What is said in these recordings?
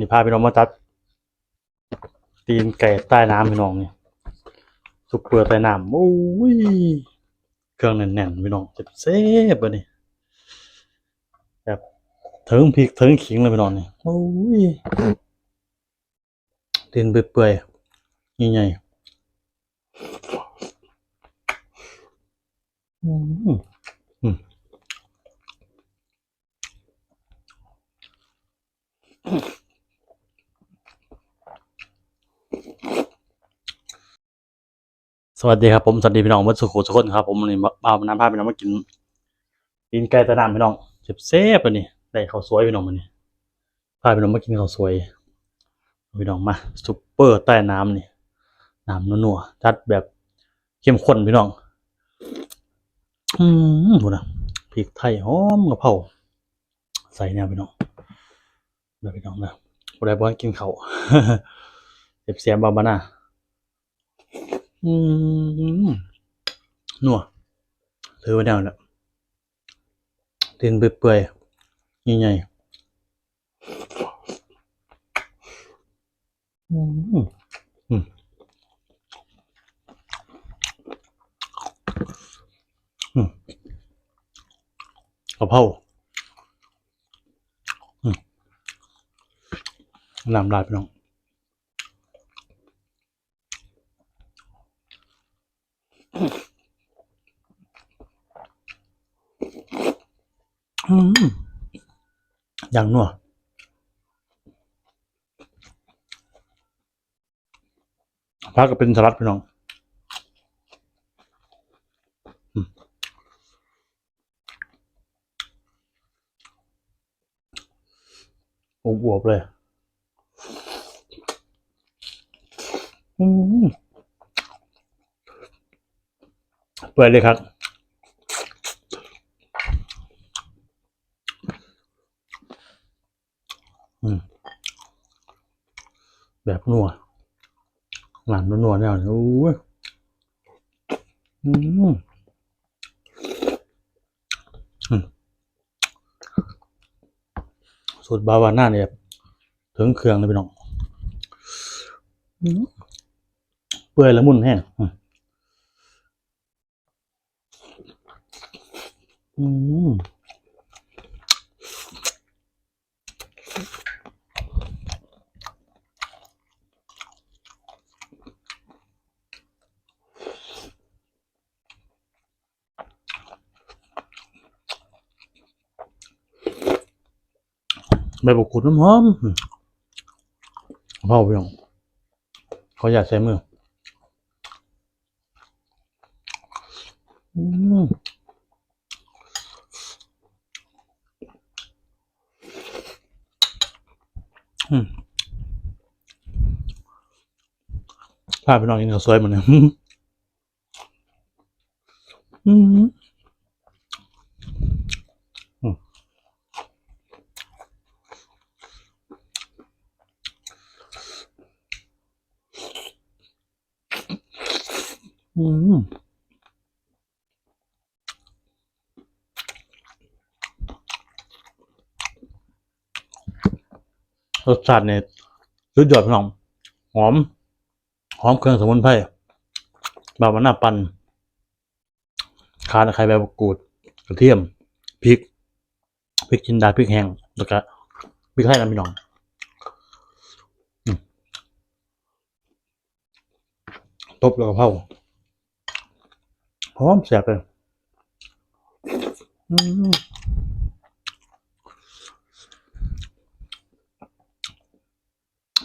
นี่พาพี่น้องมาตัด ตีนไก่ใต้น้ำพี่น้องนี่ซุปเปอร์ใต้น้ำโอ้ยเครื่องแน่นๆพี่น้องเจ็บๆเลยนี่แบบถึงพริกถึงขิงเลยพี่น้องนี่โอ้ยตีนเปื่อยๆใหญ่ๆอืมอืม สวัสดีครับผมสวัสดีพี่น้องวัดสุโขทุกคนครับผมวันนี้มาเอาน้ำพาพี่น้องมากินกินไก่ตะนามพี่น้องเจ็บเซฟอันนี้ได้ข้าวสวยพี่น้องมันนี้พาพี่น้องมากินข้าวสวยพี่น้องมาซุปเปอร์ใต้น้ำนี่น้ำนัวๆจัดแบบเข้มข้นพี่น้อง อืมดูนะพริกไทยหอมกระเพราใส่เนี่ยพี่น้องเดี๋ยวพี่น้องนะบ่ได้บ่ให้กินข้าวเจ็บเสียมบาบาน่า อืมนัวถือไว้แนวแล้วเดินเปื่อยๆใหญ่ๆอืมอืมอืมกะเพราอืมน้ำราดพี่น้อง อย่างนัวพักก็เป็นสลัดพี่น้องอืมอวบๆเลย อืม เปิดเลยครับอืมแบบนัวหลานนัวๆเนี่ยโอ้ยอืมสูตรบาวาน่าเนี่ยถึงเครื่องเลยพี่น้องเปื่อยละมุนแห้ง อืมใบบุกุดน้ำหอมเผาไปยงเขาอยากใช้มือ อืมอืม พาไปนอนกินข้าวสวยเหมือนเนี่ยอืมอืม รสชาติเนี่ยสุดยอดพี่น้องหอม หอมเครื่องสมุนไพรแบบว่าหน้าปันขาตะไคร้ใบมะกรูดกระเทียมพริกพริกจินดาพริกแห้งแล้วก็พริกไทยนะพี่น้องตบแล้วก็เผาหอมแซ่บเลย อืม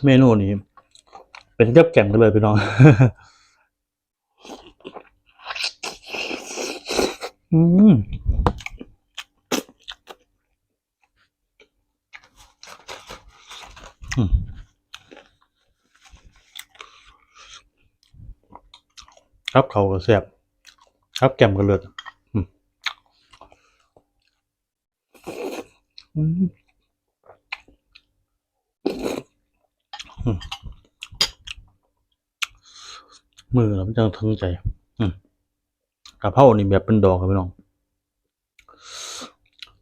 เมนูนี้ เป็นเทียบแก่งกันเลยพี่น้องอืมครับเขาก็แซ่บครับแก้มกันเลยอืมอืม มือเราไม่จังทึงใจอืมกะเพรานี่แบบเป็นดอกครับพี่น้อง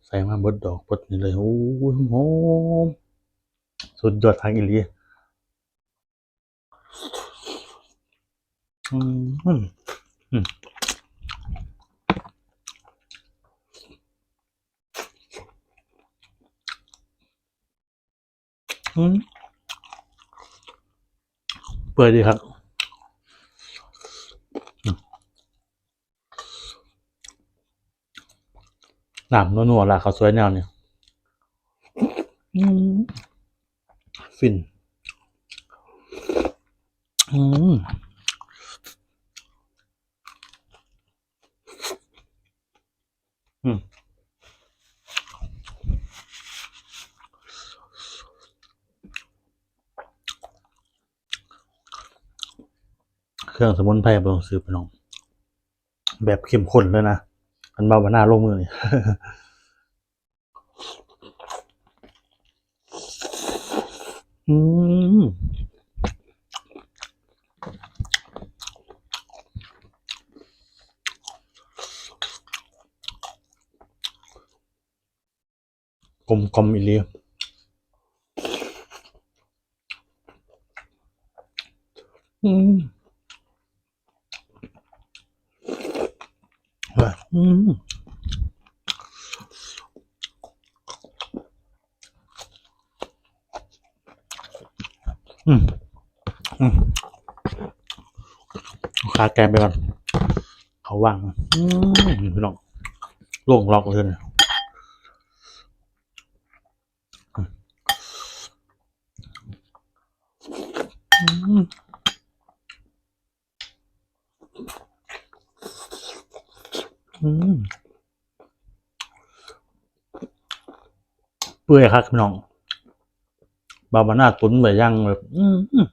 ใส่มาบดดอกบดนี่เลยโอ้ยหอมสุดยอดทางอิลีอืมอืมอืม อืมเปิดดีครับอืมหนามนัวๆล่ะเขาวสวยแนวเนี่ยอืมฟิน อืมอืม เครื่องสมุนไพรบต้องซื้อไปน้อง แบบเข้มข้นเลยนะอันบาบาน่าลงมือนี่อืมกลมกลมอีเลียอืมเฮ้ยอืมอืมอืมเอา ขาแกมไปก่อนเขาว่างนะอืมพี่น้องโล่งล็อกเลยเนี่ยอืมอืมเปื่อยครับพี่น้อง บาบาน่าตุนแบบย่างแบบ อืมอืม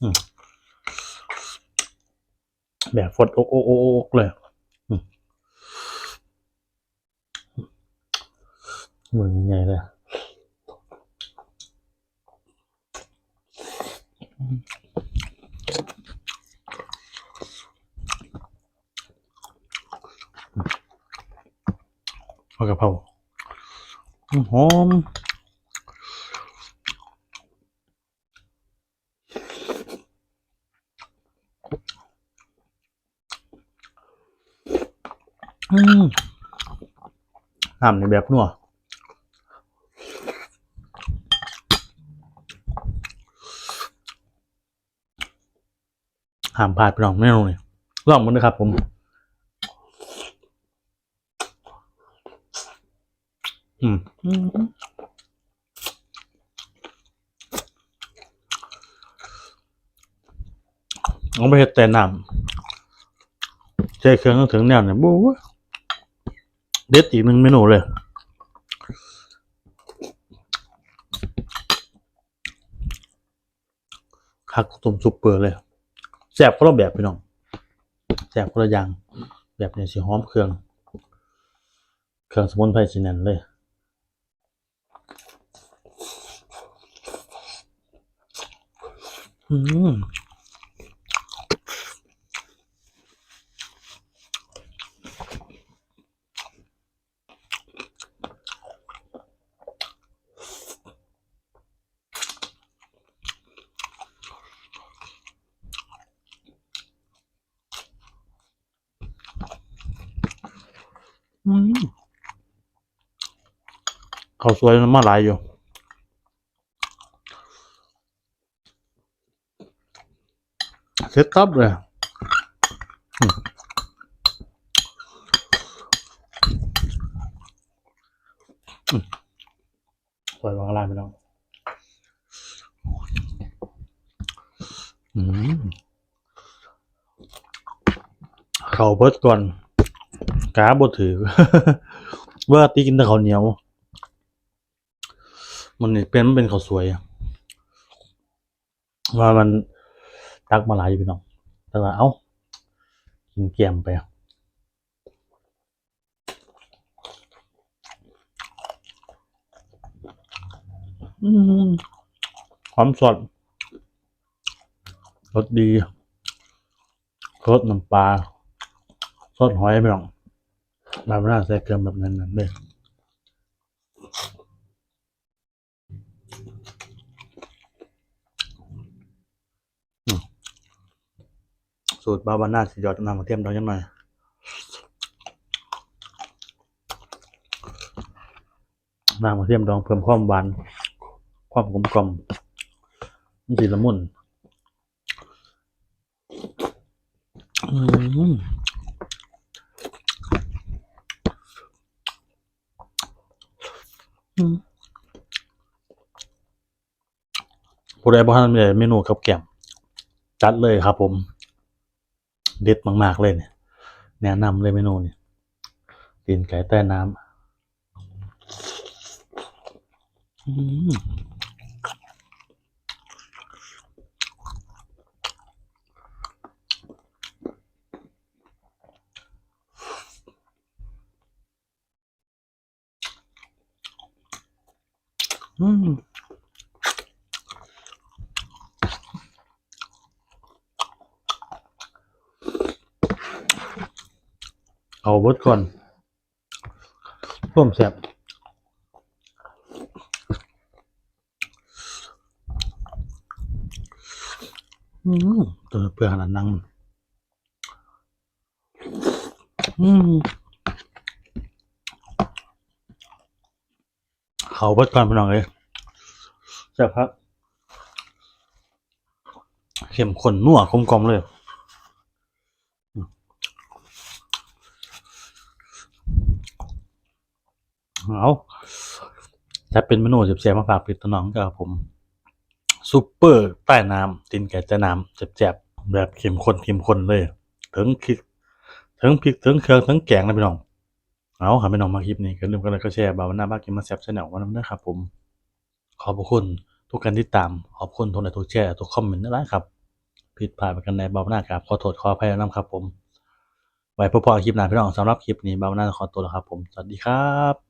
อืม แบบฟดโอกโอกโอกโอกเลยอืมมือใหญ่ๆเลยผักกะเพราอืมหอม อืมน้ำในแบบนัวห้ามพลาดไปลองแน่นอนเลยลองมันนะครับผมอืมอืมเอาไปเฮ็ดแต่น้ำใจเครื่องถึงแนวเนี่ยบู๊ เด็ดอีกหนึ่งเมนูเลย คักต้มซุปเปอร์เลยแซ่บคนละแบบพี่น้องแซ่บคนละอย่าง แบบนี้สิหอมเครื่อง เครื่องสมุนไพรสิแน่นเลยอืม เขาวสวยมาหลายอยู่เซตตับเลยสวยวางลายไปแล้วเขาเบิดก่อน กาบดถือ ว่าตีกินแต่ข้าวเหนียว มันนี่เป็นมันเป็นข้าวสวยอะว่ามันตักมาหลายอยู่พี่น้องแต่ว่าเอ้ากินเกียมไปอะอืมหอมสดรสดีรสน้ำปลาสหอยไม่ต้อง มาไม่น่าใส่เกลือแบบนั้นนั่นเลยอืมสูตรบาบาน่าสียอดน้ำกระเทียมดองยังไงน้ำกระเทียมดองเพิ่มความหวาน ความกลมกล่อมสีละมุนอืม ผู้ใดบ้านมีเมนูกับแก้มจัดเลยครับผม เด็ดมาก ๆ เลยเนี่ยแนะนำเลยเมนูนี่ตีนไก่ใต้น้ำ เอาเบดก่อนร่วมแซ่บอืมตัวเปลือกขนาดนังอืมเขาเบดก่อนพี่น้องเลยแซ่บครับเข้มข้นนัวกลมกลมเลย เอาจะเป็นเมนูเสียบๆมาฝากปิดตน้องกับผมซุปเปอร์ใต้น้ำตีนไก่ใต้น้ำเจ็บๆแบบเข้มข้นเข้มข้นเลยถึงพริกถึงพริกถึงเครื่องถึงแกงนะพี่น้องเอาค่ะพี่น้องมาคลิปนี้ก็ลืมกันเลยก็แชร์บาวนาบ้ากินมาแซ่บชาแนลวันนั้นนะครับผมขอบคุณทุกการที่ตามขอบคุณทุกไลค์ทุกแชร์ทุกคอมเมนต์นะครับผิดพลาดไปกันในบาวนากับขอโทษขออภัยนะครับผมไว้พบกันคลิปหน้าพี่น้องสำหรับคลิปนี้บาวนาขอตัวแล้วครับผมสวัสดีครับ